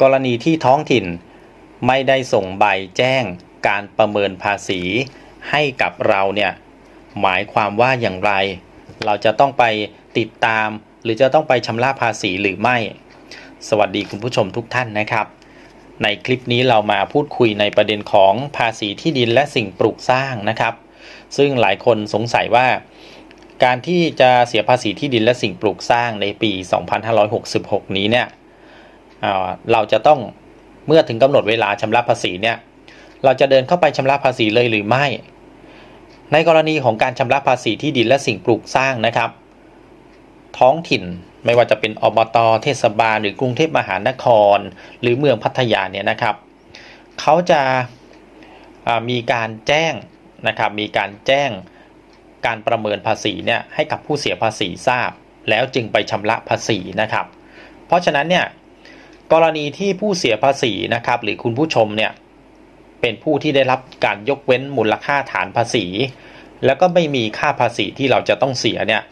กรณีที่ท้องถิ่น ไม่ได้ส่งใบแจ้งการประเมินภาษีให้กับเราเนี่ยหมายความว่าอย่างไร เราจะต้องไปติดตาม หรือจะต้องไปชำระภาษีหรือไม่ สวัสดีคุณผู้ชมทุกท่านนะครับ ในคลิปนี้เรามาพูดคุยในประเด็นของภาษีที่ดินและสิ่งปลูกสร้างนะครับ ซึ่งหลายคนสงสัยว่า การที่จะเสียภาษีที่ดินและสิ่งปลูกสร้างในปี 2566 นี้เนี่ย เราจะต้องเมื่อถึงกำหนดเวลาชำระภาษีเนี่ยเราจะเดินเข้าไปชำระภาษีเลยหรือไม่ ในกรณีของการชำระภาษีที่ดินและสิ่งปลูกสร้างนะครับ ท้องถิ่นไม่ว่าจะเป็นอบตเทศบาล หรือกรุงเทพมหานคร หรือเมืองพัทยาเนี่ยนะครับเขาจะามีการแจ้งนะครับมีการแจ้งการประเมินภาษีเนี่ยให้กับผู้เสียภาษีทราบ แล้วจึงไปชำระภาษีนะครับ เพราะฉะนั้นเนี่ย กรณีที่ผู้เสียภาษีนะครับ หรือคุณผู้ชมเนี่ยเป็นผู้ที่ได้รับการยกเว้นมูลค่าฐานภาษี แล้วก็ไม่มีค่าภาษีที่เราจะต้องเสียเนี่ย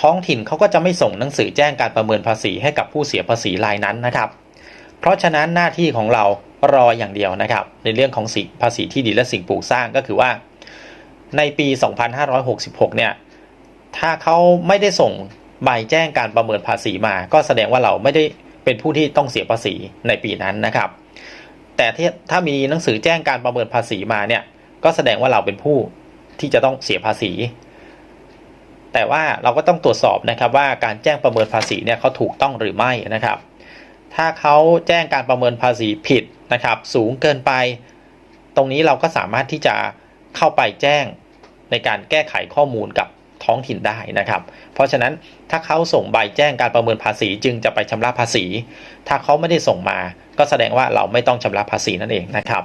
ท้องถิ่นเขาก็จะไม่ส่งหนังสือแจ้งการประเมินภาษีให้กับผู้เสียภาษีรายนั้นนะครับ เพราะฉะนั้นหน้าที่ของเรารออย่างเดียวนะครับ ในเรื่องของสิภาษีที่ดินและสิ่งปลูกสร้างก็คือว่า ในปี 2566 เนี่ยถ้าเขาไม่ได้ส่งใบแจ้งการประเมินภาษีมา ก็แสดงว่าเราไม่ได้ เป็นผู้ที่ต้องเสียภาษีในปีนั้นนะครับ แต่ถ้ามีหนังสือแจ้งการประเมินภาษีมาเนี่ยก็แสดงว่าเราเป็นผู้ที่จะต้องเสียภาษี แต่ว่าเราก็ต้องตรวจสอบนะครับว่าการแจ้งประเมินภาษีเนี่ยเขาถูกต้องหรือไม่นะครับ ถ้าเขาแจ้งการประเมินภาษีผิดนะครับ สูงเกินไป ตรงนี้เราก็สามารถที่จะเข้าไปแจ้งในการแก้ไขข้อมูลกับ ท้องถิ่นได้นะครับ เพราะฉะนั้นถ้าเขาส่งใบแจ้งการประเมินภาษีจึงจะไปชำระภาษี ถ้าเขาไม่ได้ส่งมา ก็แสดงว่าเราไม่ต้องชำระภาษีนั่นเองนะครับ